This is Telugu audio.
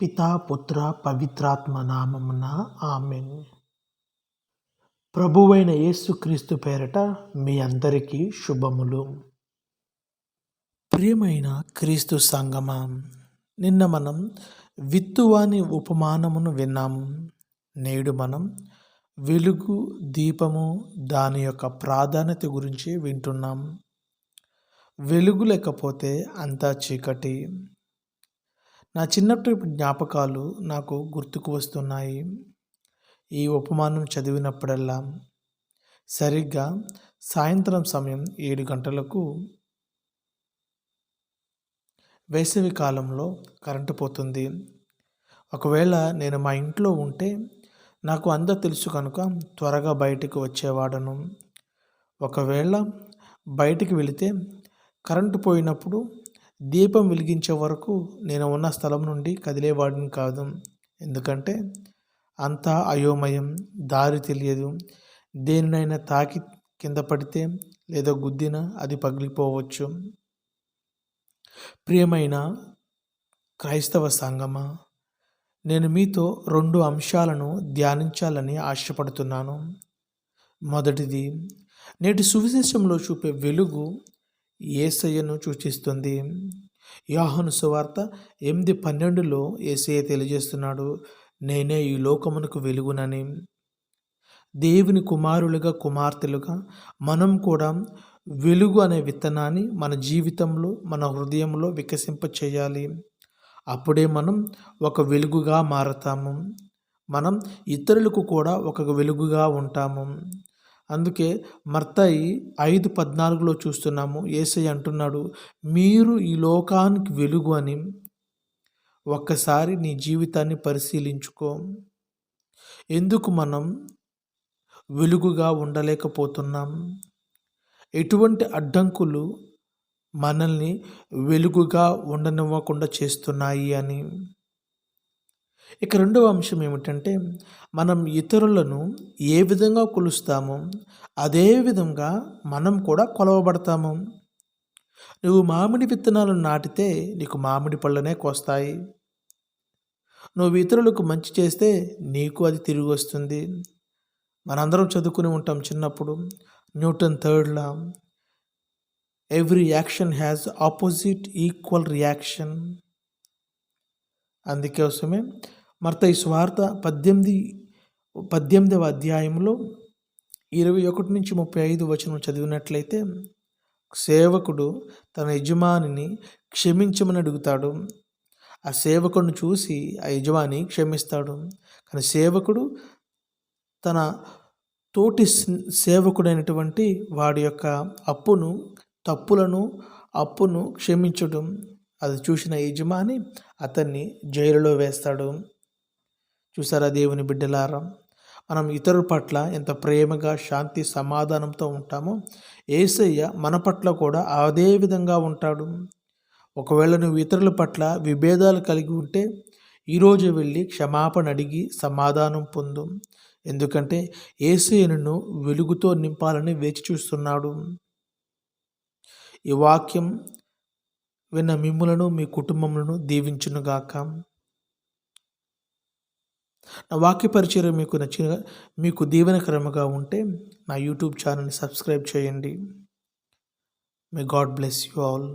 పితా పుత్ర పవిత్రాత్మ నామమున ఆమెన్. ప్రభువైన యేసుక్రీస్తు పేరట మీ అందరికీ శుభములు. ప్రియమైన క్రీస్తు సంగమ నిన్న మనం విత్తువాని ఉపమానమును విన్నాము. నేడు మనం వెలుగు దీపము దాని యొక్క ప్రాధాన్యత గురించి వింటున్నాం. వెలుగు లేకపోతే అంతా చీకటి. నా చిన్నప్పటి జ్ఞాపకాలు నాకు గుర్తుకు వస్తున్నాయి. ఈ ఉపమానం చదివినప్పుడల్లా సరిగ్గా సాయంత్రం సమయం ఏడు గంటలకు వేసవి కాలంలో కరెంటు పోతుంది. ఒకవేళ నేను మా ఇంట్లో ఉంటే నాకు అంతా తెలుసు కనుక త్వరగా బయటికి వచ్చేవాడను. ఒకవేళ బయటికి వెళితే కరెంటు పోయినప్పుడు దీపం వెలిగించే వరకు నేను ఉన్న స్థలం నుండి కదిలేవాడిని కాదు. ఎందుకంటే అంతా అయోమయం దారి తెలియదు. దేనినైనా తాకి కింద పడితే లేదా గుద్దిన అది పగిలిపోవచ్చు. ప్రియమైన క్రైస్తవ సంగమా నేను మీతో రెండు అంశాలను ధ్యానించాలని ఆశపడుతున్నాను. మొదటిది నేటి సువిశేషంలో చూపే వెలుగు ఏసయ్యను సూచిస్తుంది. యాహను సువార్త ఎనిమిది పన్నెండులో ఏసయ్య తెలియజేస్తున్నాడు నేనే ఈ లోకమునకు వెలుగునని. దేవుని కుమారులుగా కుమార్తెలుగా మనం కూడా వెలుగు అనే విత్తనాన్ని మన జీవితంలో మన హృదయంలో వికసింప చేయాలి అప్పుడే మనం ఒక వెలుగుగా మారతాము. మనం ఇతరులకు కూడా ఒక వెలుగుగా ఉంటాము. అందుకే మర్తాయి ఐదు పద్నాలుగులో చూస్తున్నాము. ఏసై అంటున్నాడు మీరు ఈ లోకానికి వెలుగు అని ఒక్కసారి నీ జీవితాన్ని పరిశీలించుకో. ఎందుకు మనం వెలుగుగా ఉండలేకపోతున్నాం? ఎటువంటి అడ్డంకులు మనల్ని వెలుగుగా ఉండనివ్వకుండా చేస్తున్నాయి అని. ఇక రెండవ అంశం ఏమిటంటే మనం ఇతరులను ఏ విధంగా కొలుస్తామో అదే విధంగా మనం కూడా కొలవబడతాము. నువ్వు మామిడి విత్తనాలను నాటితే నీకు మామిడి పళ్ళనే కోస్తాయి. నువ్వు ఇతరులకు మంచి చేస్తే నీకు అది తిరిగి వస్తుంది. మనందరం చదువుకుని ఉంటాం చిన్నప్పుడు. Newton third law every action has opposite equal reaction. అందుకోసమే మర్తయి స్వార్థ పద్దెనిమిది పద్దెనిమిదవ అధ్యాయంలో ఇరవై ఒకటి నుంచి ముప్పై ఐదు వచనం చదివినట్లయితే సేవకుడు తన యజమానిని క్షమించమని అడుగుతాడు. ఆ సేవకుడిని చూసి ఆ యజమాని క్షమిస్తాడు. కానీ సేవకుడు తన తోటి సేవకుడైనటువంటి వాడి యొక్క అప్పును తప్పులను అప్పును క్షమించడం. అది చూసిన యజమాని అతన్ని జైలులో వేస్తాడు. చూసారా దేవుని బిడ్డలారా? మనం ఇతరుల పట్ల ఎంత ప్రేమగా శాంతి సమాధానంతో ఉంటామో ఏసయ్య మన పట్ల కూడా అదే విధంగా ఉంటాడు. ఒకవేళ నువ్వు ఇతరుల పట్ల విభేదాలు కలిగి ఉంటే ఈరోజు వెళ్ళి క్షమాపణ అడిగి సమాధానం పొందు. ఎందుకంటే ఏసయ్యను వెలుగుతో నింపాలని వేచి చూస్తున్నాడు. ఈ వాక్యం విన్న మిమ్ములను మీ కుటుంబములను దీవించునుగాక. నా వాక్య పరిచయం మీకు నచ్చిన మీకు దీవెనకరముగా ఉంటే నా యూట్యూబ్ ఛానల్ని సబ్స్క్రైబ్ చేయండి. May God bless you all